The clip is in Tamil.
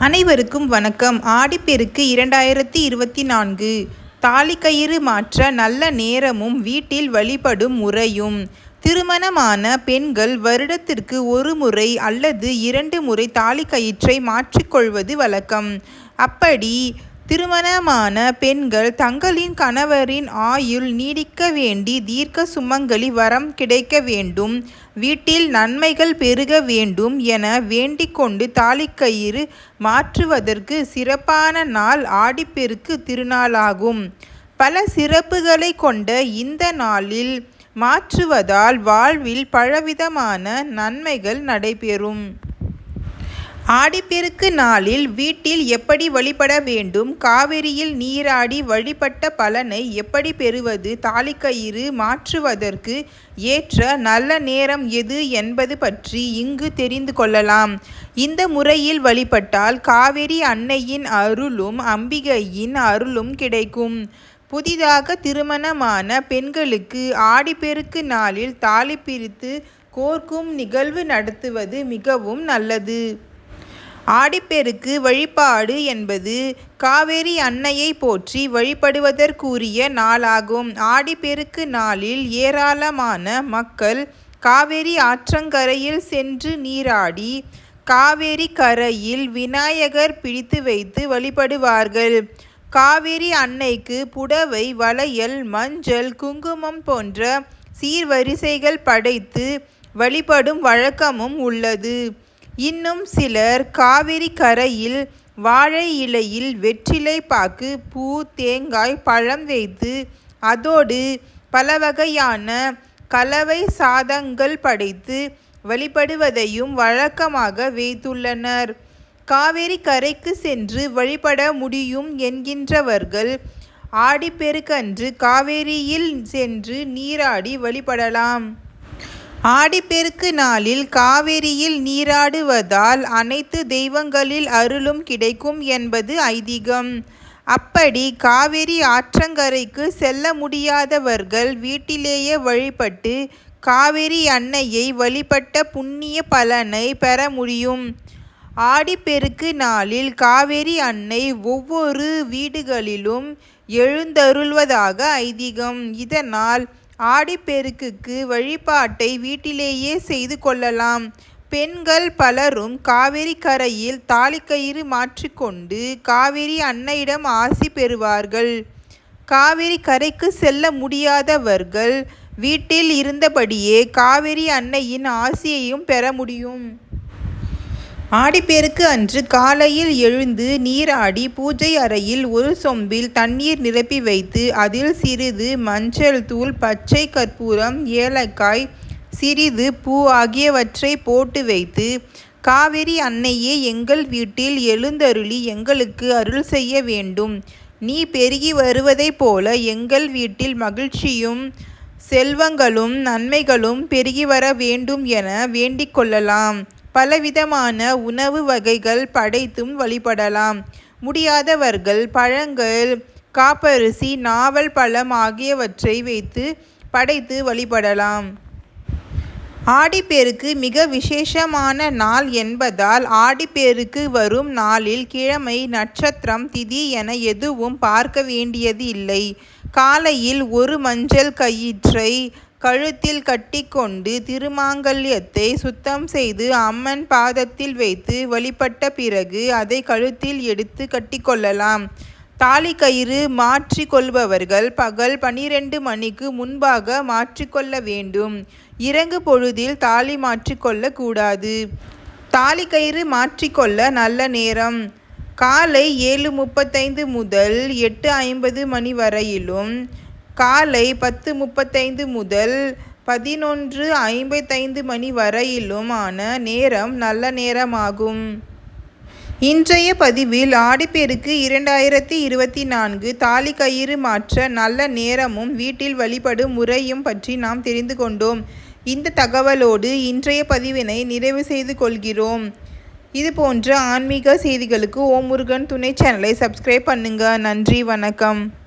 அனைவருக்கும் வணக்கம். ஆடிப்பெருக்கு இரண்டாயிரத்தி இருபத்தி நான்கு. தாலிக்கயிறு மாற்ற நல்ல நேரமும் வீட்டில் வழிபடும் முறையும். திருமணமான பெண்கள் வருடத்திற்கு ஒரு முறை அல்லது இரண்டு முறை தாலிக்கயிற்றை மாற்றிக்கொள்வது வழக்கம். அப்படி திருமணமான பெண்கள் தங்களின் கணவரின் ஆயுள் நீடிக்க வேண்டி தீர்க்க சுமங்கலி வரம் கிடைக்க வேண்டும். வீட்டில் நன்மைகள் பெருக வேண்டும் என வேண்டிக்கொண்டு தாலிக்கயிறு மாற்றுவதற்கு சிறப்பான நாள் ஆடிப்பெருக்கு திருநாளாகும். பல சிறப்புகளை கொண்ட இந்த நாளில் மாற்றுவதால் வாழ்வில் பலவிதமான நன்மைகள் நடைபெறும். ஆடிப்பெருக்கு நாளில் வீட்டில் எப்படி வழிபட வேண்டும்? காவிரியில் நீராடி வழிபட்ட பலனை எப்படி பெறுவது? தாலிக்கயிறு மாற்றுவதற்கு ஏற்ற நல்ல நேரம் எது என்பது பற்றி இங்கு தெரிந்து கொள்ளலாம். இந்த முறையில் வழிபட்டால் காவிரி அன்னையின் அருளும் அம்பிகையின் அருளும் கிடைக்கும். புதிதாக திருமணமான பெண்களுக்கு ஆடிப்பெருக்கு நாளில் தாலி பிரித்து கோர்க்கும் நிகழ்வு நடத்துவது மிகவும் நல்லது. ஆடிப்பெருக்கு வழிபாடு என்பது காவேரி அன்னையை போற்றி வழிபடுவதற்குரிய நாளாகும். ஆடிப்பெருக்கு நாளில் ஏராளமான மக்கள் காவேரி ஆற்றங்கரையில் சென்று நீராடி காவேரி கரையில் விநாயகர் பிடித்து வைத்து வழிபடுவார்கள். காவேரி அன்னைக்கு புடவை வளையல் மஞ்சள் குங்குமம் போன்ற சீர்வரிசைகள் படைத்து வழிபடும் வழக்கமும் உள்ளது. இன்னும் சிலர் காவிரி கரையில் வாழை இலையில் வெற்றிலை பாக்கு பூ தேங்காய் பழம் வைத்து அதோடு பல வகையான கலவை சாதங்கள் படைத்து வழிபடுவதையும் வழக்கமாக வைத்துள்ளனர். காவேரி கரைக்கு சென்று வழிபட முடியும் என்கின்றவர்கள் ஆடிப்பெருக்கன்று காவேரியில் சென்று நீராடி வழிபடலாம். ஆடிப்பெருக்கு நாளில் காவிரியில் நீராடுவதால் அனைத்து தெய்வங்களில் அருளும் கிடைக்கும் என்பது ஐதீகம். அப்படி காவிரி ஆற்றங்கரைக்கு செல்ல முடியாதவர்கள் வீட்டிலேயே வழிபட்டு காவிரி அன்னையை வழிபட்ட புண்ணிய பலனை பெற முடியும். ஆடிப்பெருக்கு நாளில் காவேரி அன்னை ஒவ்வொரு வீடுகளிலும் எழுந்தருள்வதாக ஐதீகம். இதனால் ஆடிப்பெருக்குக்கு வழிபாட்டை வீட்டிலேயே செய்து கொள்ளலாம். பெண்கள் பலரும் காவிரி கரையில் தாலிக்கயிறு மாற்றிக்கொண்டு காவிரி அன்னையிடம் ஆசி பெறுவார்கள். காவிரி கரைக்கு செல்ல முடியாதவர்கள் வீட்டில் இருந்தபடியே காவிரி அன்னையின் ஆசியையும் பெற முடியும். ஆடிப்பெருக்கு அன்று காலையில் எழுந்து நீராடி பூஜை அறையில் ஒரு சொம்பில் தண்ணீர் நிரப்பி வைத்து அதில் சிறிது மஞ்சள் தூள் பச்சை கற்பூரம் ஏலக்காய் சிறிது பூ ஆகியவற்றை போட்டு வைத்து காவிரி அன்னையே எங்கள் வீட்டில் எழுந்தருளி எங்களுக்கு அருள் செய்ய வேண்டும். நீ பெருகி வருவதைப் போல எங்கள் வீட்டில் மகிழ்ச்சியும் செல்வங்களும் நன்மைகளும் பெருகி வர வேண்டும் என வேண்டிக் கொள்ளலாம். பலவிதமான உணவு வகைகள் படைத்தும் வழிபடலாம். முடியாதவர்கள் பழங்கள் காப்பரிசி நாவல் பழம் ஆகியவற்றை வைத்து படைத்து வழிபடலாம். ஆடிப்பேருக்கு மிக விசேஷமான நாள் என்பதால் ஆடிப்பேருக்கு வரும் நாளில் கிழமை நட்சத்திரம் திதி என எதுவும் பார்க்க வேண்டியது இல்லை காலையில் ஒரு மஞ்சள் கயிற்றை கழுத்தில் கட்டிக்கொண்டு திருமாங்கல்யத்தை சுத்தம் செய்து அம்மன் பாதத்தில் வைத்து வழிபட்ட பிறகு அதை கழுத்தில் எடுத்து கட்டிக்கொள்ளலாம். தாலி கயிறு மாற்றி கொள்பவர்கள் பகல் பனிரெண்டு மணிக்கு முன்பாக மாற்றிக்கொள்ள வேண்டும். இறங்கு பொழுதில் தாலி மாற்றிக்கொள்ள கூடாது தாலி கயிறு மாற்றிக்கொள்ள நல்ல நேரம். காலை ஏழு முப்பத்தைந்து முதல் எட்டு ஐம்பது மணி வரையிலும் காலை பத்து முப்பத்தைந்து முதல் பதினொன்று ஐம்பத்தைந்து மணி வரையிலும் ஆன நேரம் நல்ல நேரமாகும். இன்றைய பதிவில் ஆடிப்பெருக்கு இரண்டாயிரத்தி இருபத்தி நான்கு தாலி கயிறு மாற்ற நல்ல நேரமும் வீட்டில் வழிபடும் முறையும் பற்றி நாம் தெரிந்து கொண்டோம். இந்த தகவலோடு இன்றைய பதிவினை நிறைவு செய்து கொள்கிறோம். இது போன்ற ஆன்மீக செய்திகளுக்கு ஓம் முருகன் துணை சேனலை சப்ஸ்கிரைப் பண்ணுங்கள் நன்றி வணக்கம்.